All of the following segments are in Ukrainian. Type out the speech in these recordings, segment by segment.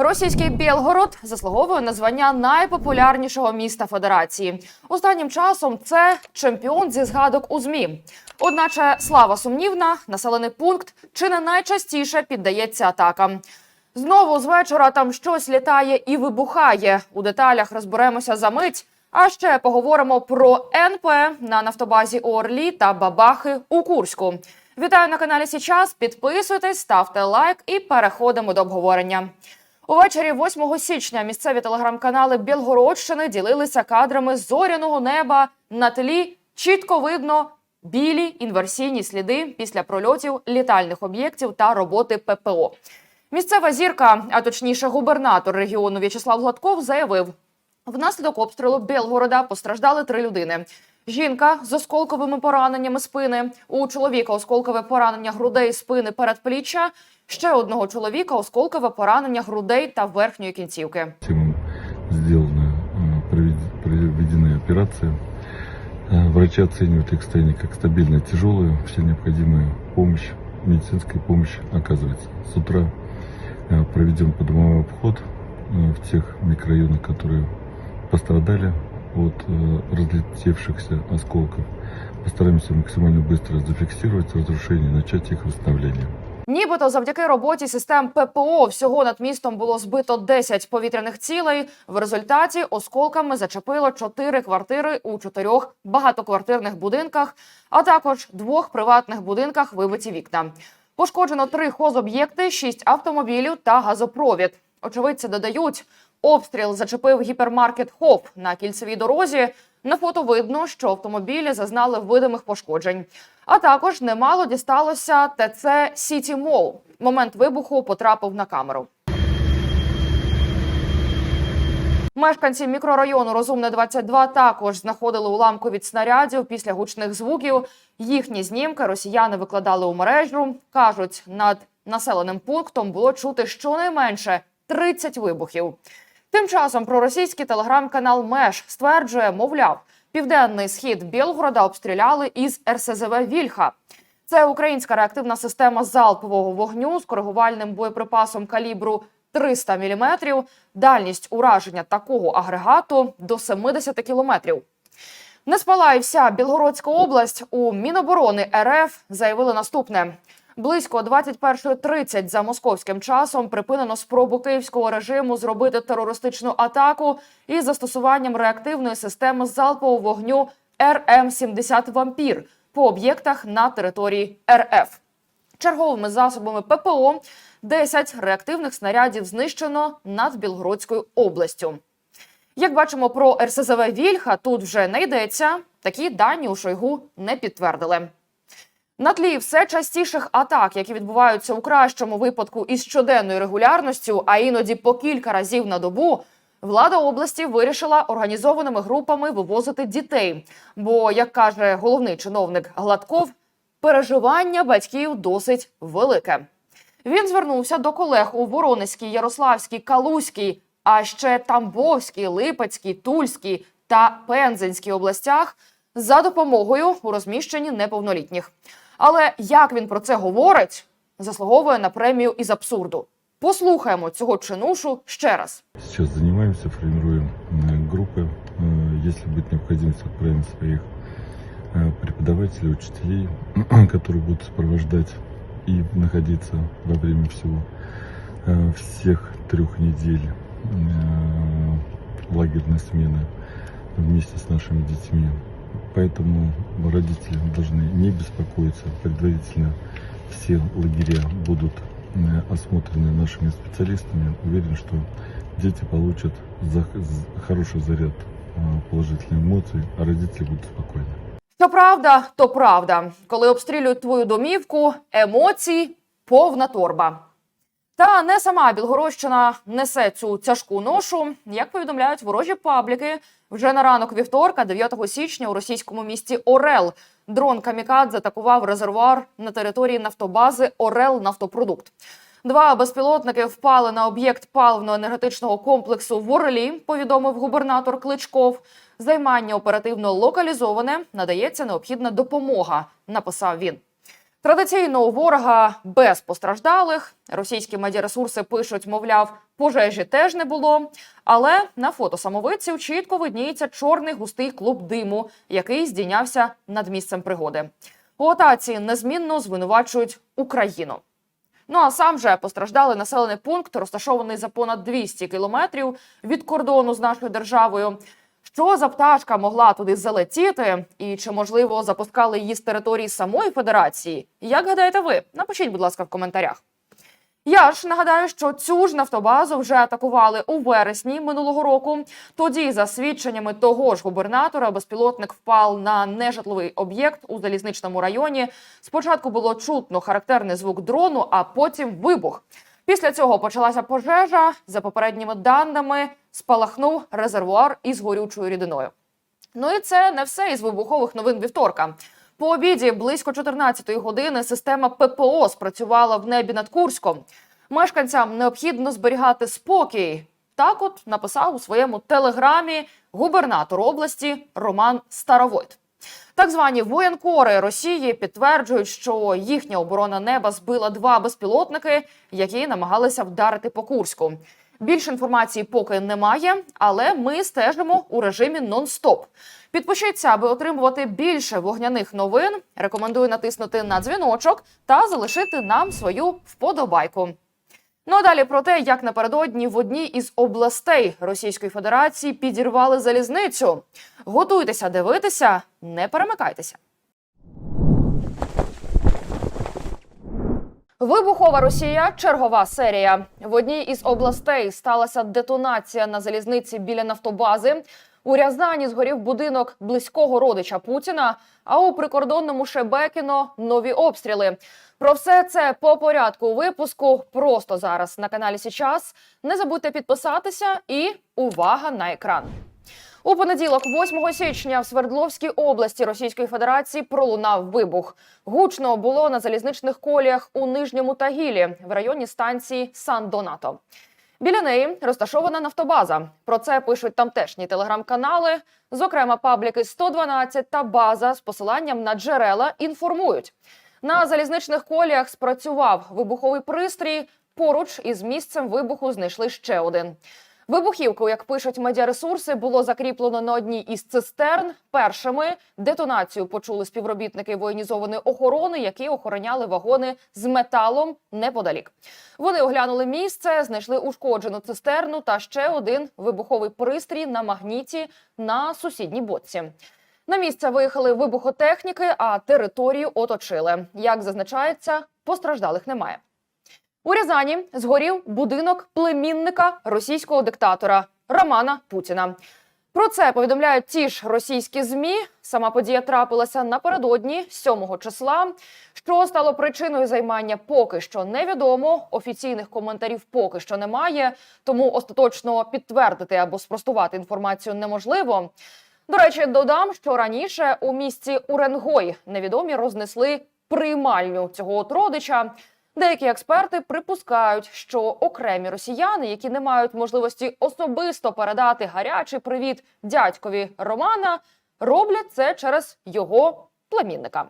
Російський Білгород заслуговує на звання найпопулярнішого міста Федерації. Останнім часом це чемпіон зі згадок у змі. Одначе слава сумнівна, населений пункт чи не найчастіше піддається атакам. Знову з вечора там щось літає і вибухає. У деталях розберемося за мить. А ще поговоримо про НП на нафтобазі Орлі та Бабахи у Курську. Вітаю на каналі Січас. Підписуйтесь, ставте лайк і переходимо до обговорення. Увечері 8 січня місцеві телеграм-канали Білгородщини ділилися кадрами зоряного неба на тлі. Чітко видно білі інверсійні сліди після прольотів літальних об'єктів та роботи ППО. Місцева зірка, а точніше губернатор регіону В'ячеслав Гладков, заявив: внаслідок обстрілу Білгорода постраждали три людини. Жінка з осколковими пораненнями спини, у чоловіка осколкове поранення грудей, спини, передпліччя, ще одного чоловіка осколкове поранення грудей та верхньої кінцівки. Всем сделана, э, провед- проведены операции. Э, Врачи оценивают их состояние как стабильное, тяжелое. Вся необходимая помощь, медицинская помощь оказывается. С утра э, проведен подомовой обход э, в тех микрорайонах, которые пострадали от э, разлетевшихся осколков. Постараемся максимально быстро зафиксировать разрушения и начать их восстановление. Нібито завдяки роботі систем ППО всього над містом було збито 10 повітряних цілей. В результаті осколками зачепило 4 квартири у чотирьох багатоквартирних будинках, а також двох приватних будинках вибиті вікна. Пошкоджено три хозоб'єкти, 6 автомобілів та газопровід. Очевидці додають, обстріл зачепив гіпермаркет ХОП на кільцевій дорозі. На фото видно, що автомобілі зазнали видимих пошкоджень. А також немало дісталося ТЦ Сіті Мол. Момент вибуху потрапив на камеру. Мешканці мікрорайону Розумне 22 також знаходили уламку від снарядів після гучних звуків. Їхні знімки росіяни викладали у мережу. кажуть, над населеним пунктом було чути щонайменше 30 вибухів. Тим часом проросійський телеграм-канал Меж стверджує, мовляв, південний схід Білгорода обстріляли із РСЗВ Вільха. Це українська реактивна система залпового вогню з коригувальним боєприпасом калібру 300 мм. Дальність ураження такого агрегату до 70 кілометрів. Не спала і вся Білгородська область у Міноборони РФ заявили наступне: близько 21.30 за московським часом припинено спробу київського режиму зробити терористичну атаку із застосуванням реактивної системи залпового вогню РМ-70 Вампір по об'єктах на території РФ. Черговими засобами ППО 10 реактивних снарядів знищено над Білгородською областю. Як бачимо про РСЗВ Вільха, тут вже не йдеться. Такі дані у Шойгу не підтвердили. На тлі все частіших атак, які відбуваються у кращому випадку із щоденною регулярністю, а іноді по кілька разів на добу, влада області вирішила організованими групами вивозити дітей. Бо, як каже головний чиновник Гладков, переживання батьків досить велике. Він звернувся до колег у Воронезькій, Ярославській, Калузькій, а ще Тамбовській, Липецькій, Тульській та Пензенській областях за допомогою у розміщенні неповнолітніх. Але як він про це говорить, заслуговує на премію із абсурду. Послухаємо цього чинушу ще раз. Сейчас занимаемся, формируем э, группы. Э, Если будет необходимость, отправим своих э, преподавателей, учителей, которые будут сопровождать и находиться во время всего э, всех трех недель э, лагерной смены вместе с нашими детьми. Поэтому родители должны не беспокоиться. Предварительно все лагеря будут э, осмотрены нашими специалистами. Уверен, что дети получат за- з- хороший заряд э, положительных эмоций, а родители будут спокойны. Що правда, то правда. Коли обстрілюють твою домівку, емоцій повна торба. Та не сама Білгородщина несе цю тяжку ношу. Як повідомляють ворожі пабліки, вже на ранок вівторка, 9 січня, у російському місті Орел дрон Камікадзе атакував резервуар на території нафтобази Орел Нафтопродукт. Два безпілотники впали на об'єкт паливно-енергетичного комплексу в Орлі, повідомив губернатор Кличков. Займання оперативно локалізоване, надається необхідна допомога, написав він. Традиційно у ворога без постраждалих. Російські медіаресурси пишуть, мовляв, пожежі теж не було. Але на фото самовидців чітко видніється чорний густий клуб диму, який здійнявся над місцем пригоди. У атаці незмінно звинувачують Україну. Ну а сам же постраждалий населений пункт, розташований за понад 200 кілометрів від кордону з нашою державою. Що за пташка могла туди залетіти, і чи можливо запускали її з території самої федерації? Як гадаєте ви? Напишіть, будь ласка, в коментарях. Я ж нагадаю, що цю ж нафтобазу вже атакували у вересні минулого року. Тоді, за свідченнями того ж губернатора, безпілотник впав на нежитловий об'єкт у залізничному районі. Спочатку було чутно характерний звук дрону, а потім вибух. Після цього почалася пожежа. За попередніми даними спалахнув резервуар із горючою рідиною. Ну і це не все із вибухових новин вівторка. По обіді близько 14-ї години система ППО спрацювала в небі над Курськом. Мешканцям необхідно зберігати спокій. Так, от написав у своєму телеграмі губернатор області Роман Старовойт. Так звані воєнкори Росії підтверджують, що їхня оборона неба збила два безпілотники, які намагалися вдарити по Курську. Більше інформації поки немає, але ми стежимо у режимі нон-стоп. Підпишіться, аби отримувати більше вогняних новин. Рекомендую натиснути на дзвіночок та залишити нам свою вподобайку. Ну а далі про те, як напередодні в одній із областей Російської Федерації підірвали залізницю. Готуйтеся дивитися, не перемикайтеся. Вибухова Росія чергова серія. В одній із областей сталася детонація на залізниці біля нафтобази. У Рязані згорів будинок близького родича Путіна. А у прикордонному Шебекіно нові обстріли. Про все це по порядку випуску просто зараз на каналі Січас. Не забудьте підписатися і увага на екран. У понеділок, 8 січня, в Свердловській області Російської Федерації пролунав вибух. Гучно було на залізничних коліях у нижньому Тагілі в районі станції Сан Донато. Біля неї розташована нафтобаза. Про це пишуть тамтешні телеграм-канали. Зокрема, пабліки 112 та база з посиланням на джерела інформують. На залізничних коліях спрацював вибуховий пристрій. Поруч із місцем вибуху знайшли ще один. Вибухівку, як пишуть медіаресурси, було закріплено на одній із цистерн. Першими детонацію почули співробітники воєнізованої охорони, які охороняли вагони з металом неподалік. Вони оглянули місце, знайшли ушкоджену цистерну та ще один вибуховий пристрій на магніті на сусідній боці. На місце виїхали вибухотехніки, а територію оточили. Як зазначається, постраждалих немає. У Рязані згорів будинок племінника російського диктатора Романа Путіна. Про це повідомляють ті ж російські змі. Сама подія трапилася напередодні 7 числа. Що стало причиною займання, поки що невідомо. Офіційних коментарів поки що немає, тому остаточно підтвердити або спростувати інформацію неможливо. До речі, додам, що раніше у місті Уренгой невідомі рознесли приймальню цього от родича. Деякі експерти припускають, що окремі росіяни, які не мають можливості особисто передати гарячий привіт дядькові Романа, роблять це через його племінника.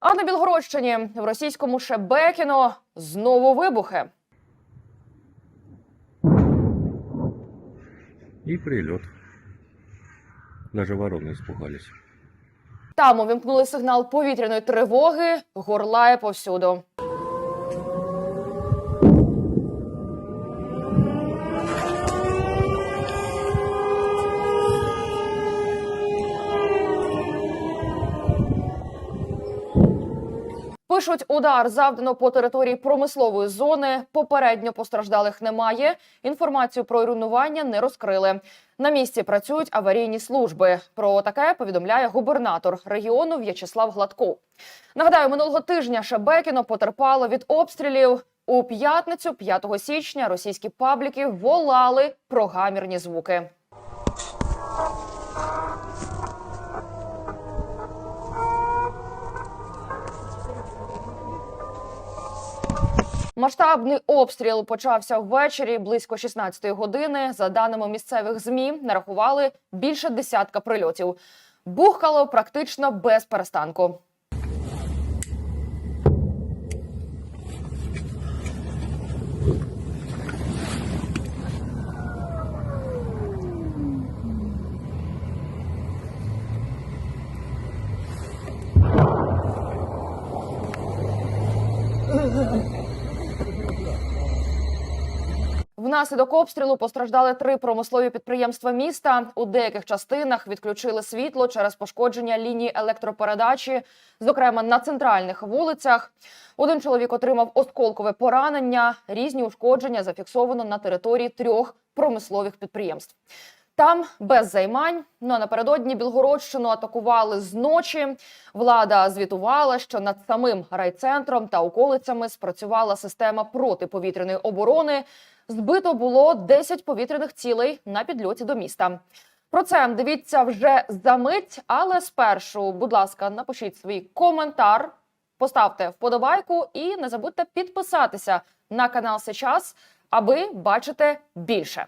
А на Білгородщині в російському Шебекіно знову вибухи. И прилет. Даже вороны испугались. Там увімкнули сигнал повітряної тривоги, горлає повсюду. Пишуть, удар завдано по території промислової зони. Попередньо постраждалих немає. Інформацію про руйнування не розкрили. На місці працюють аварійні служби. Про таке повідомляє губернатор регіону В'ячеслав Гладков. Нагадаю, минулого тижня Шебекіно потерпало від обстрілів. У п'ятницю, 5 січня, російські пабліки волали про гамірні звуки. Масштабний обстріл почався ввечері близько 16-ї години. За даними місцевих змі, нарахували більше десятка прильотів. Бухкало практично без перестанку. Внаслідок обстрілу постраждали три промислові підприємства міста. У деяких частинах відключили світло через пошкодження лінії електропередачі, зокрема на центральних вулицях. Один чоловік отримав осколкове поранення. Різні ушкодження зафіксовано на території трьох промислових підприємств. Там без займань. Ну а напередодні Білгородщину атакували зночі. Влада звітувала, що над самим райцентром та околицями спрацювала система протиповітряної оборони. Збито було 10 повітряних цілей на підльоті до міста. Про це дивіться вже за мить, але спершу, будь ласка, напишіть свій коментар, поставте вподобайку і не забудьте підписатися на канал Сейчас, аби бачити більше.